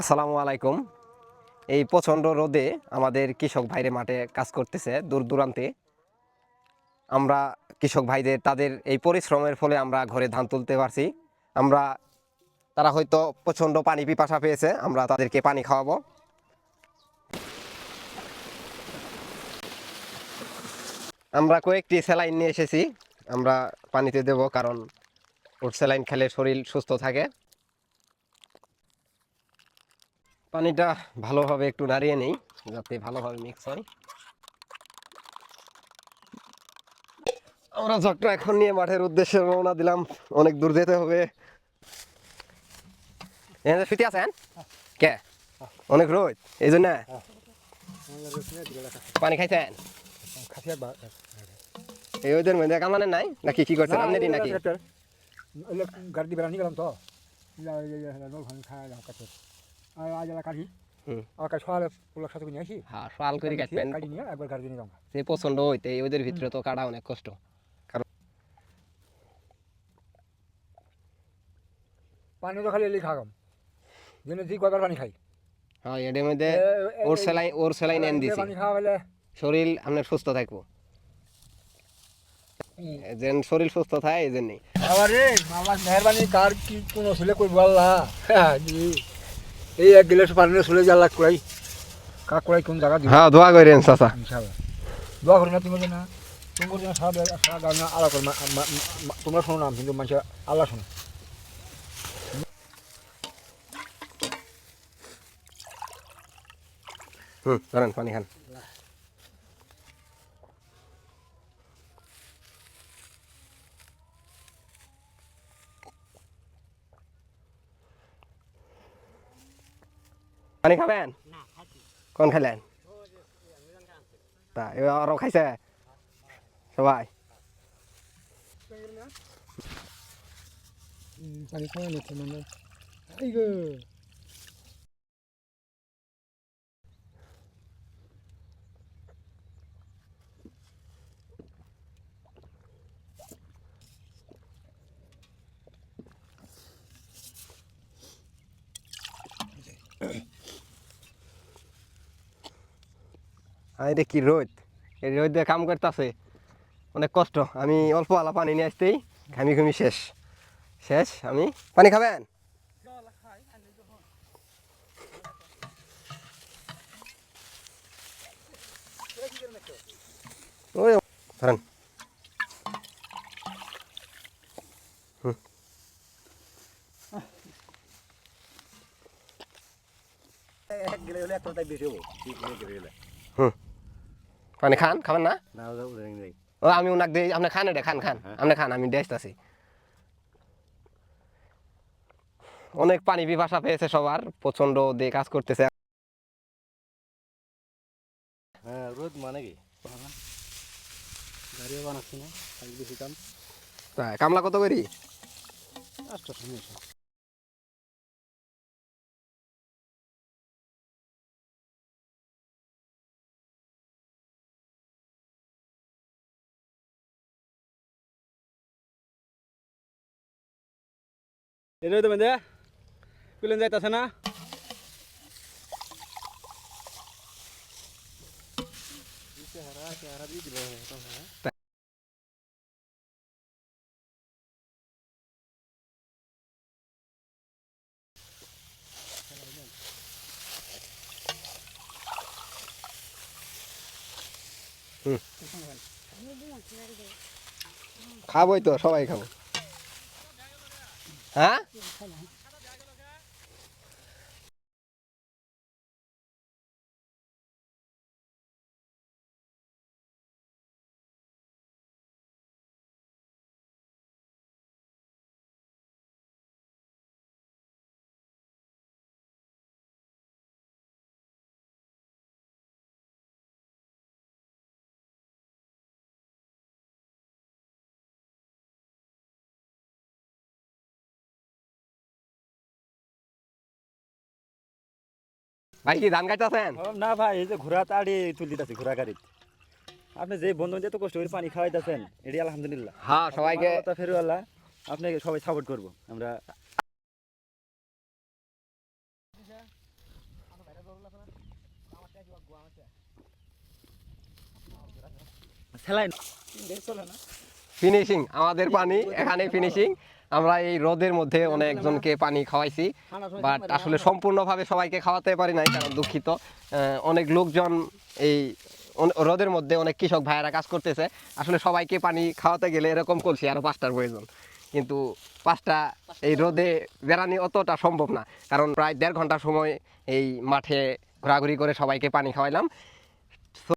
আসসালামু আলাইকুম। এই প্রচণ্ড রোদে আমাদের কৃষক ভাইরে মাঠে কাজ করতেছে দূর দূরান্তে। আমরা কৃষক ভাইদের, তাদের এই পরিশ্রমের ফলে আমরা ঘরে ধান তুলতে পারছি। আমরা, তারা হয়তো প্রচণ্ড পানি পিপাসা পেয়েছে, আমরা তাদেরকে পানি খাওয়াবো। আমরা কয়েকটি স্যালাইন নিয়ে এসেছি, আমরা পানিতে দেব কারণ ওর স্যালাইন খেলে শরীর সুস্থ থাকে। পানিটা ভালোভাবে একটু নাড়িয়ে নেই যাতে ভালোভাবে মিক্স হয় আমরা ঝকটা এখন নিয়ে মাঠের উদ্দেশ্যে রওনা দিলাম অনেক দূর যেতে হবে ফিতে আছেন কে অনেক রোদ এই জন্য পানি খাইছেন এই ওদের মধ্যে কামানের নাই নাকি কি করছেন আপনারই নাকি গাড়ি গেলাম তো আর আজ এলা কাঠি হুম। আমার পোলার সাথে নিয়ে আসি হ্যাঁ সকাল করে কাটবেন। কাটি নিয়ে একবার গাড়ি নিয়ে গেলাম সে পছন্দ হইতে ওদের ভিতরে তো কাটা অনেক কষ্ট। পানি তো খালি এলি খাগাম দিনে দুই কয়বার পানি খাই। হ্যাঁ এর মধ্যে ওর সেলাই ওর সেলাই নেন দিছি। পানি খাওয়া হলে শরীর আপনার সুস্থ থাকব। যেন শরীর সুস্থ থাকে এই জন্যই। আবার রে আমার মেহরবানি কার কি কোনো ছেলে করব আল্লাহ? হ্যাঁ। এই এক গিলাস পানি চলে যা লাগ কুড়াই কাক কুড়াই কোন জায়গা দিব? হ্যাঁ দোয়া করেন চাচা। ইনশাআল্লাহ। দোয়া করি না তুমি না তোমার জন্য সারা সারা গান আল্লাহ করে তোমরা শোনো নাম কিন্তু মানুষ আল্লাহ শোনো। হুম ধরেন পানি খান। อันนี้ครับแอนก้อนไทยแลนแต่เราใครแซ่สบายอันนี้ก็ไม่ถูกมันเลยไอ้เกอ আর এটা কি রোদ? এই রোদে কাম করতেছে। অনেক কষ্ট। আমি অল্প আলা পানি নিয়ে আসতেই ঘামি ঘুমি শেষ। শেষ? আমি? পানি খাবেন? ওই ধরেন। এক গেলে হলে একটা বেশি হব। ঠিক গেলে গেলে পানি খান খাবেন না? ও আমি উনাক দিই আপনি খান এটা খান খান। আপনি খান আমি দিয়ে আসতেছি। অনেক পানি পিপাসা পেয়েছে সবার প্রচণ্ড দিয়ে কাজ করতেছে। হ্যাঁ রোদ মানে কি? গাড়িও বানাচ্ছি না কামলা কত করি? আচ্ছা শুনেছি এনে তো বেঁধে কুলেন যাইতাছে না খাবোই তো সবাই খাব। হ্যাঁ ভাই কি ধান গাইতেছেন না ভাই এই যে ঘোড়া তাড়ি তুল দিতেছি ঘোড়া গাড়িতে। আপনি যে বন্ধু এত কষ্ট করে পানি খাওয়াইতেছেন এটি আলহামদুলিল্লাহ। হ্যাঁ সবাইকে ফেরুয়াল্লাহ আপনাকে সবাই সাপোর্ট করব। আমরা ফিনিশিং আমাদের পানি এখানে ফিনিশিং আমরা এই রোদের মধ্যে অনেকজনকে পানি খাওয়াইছি, বাট আসলে সম্পূর্ণভাবে সবাইকে খাওয়াতে পারি নাই, কারণ দুঃখিত। অনেক লোকজন এই রোদের মধ্যে অনেক কৃষক ভাইয়েরা কাজ করতেছে। আসলে সবাইকে পানি খাওয়াতে গেলে এরকম করছি আরও পাঁচটার প্রয়োজন। কিন্তু পাঁচটা এই রোদে বেড়ানি অতটা সম্ভব না, কারণ প্রায় দেড় ঘণ্টা সময় এই মাঠে ঘোরাঘুরি করে সবাইকে পানি খাওয়াইলাম।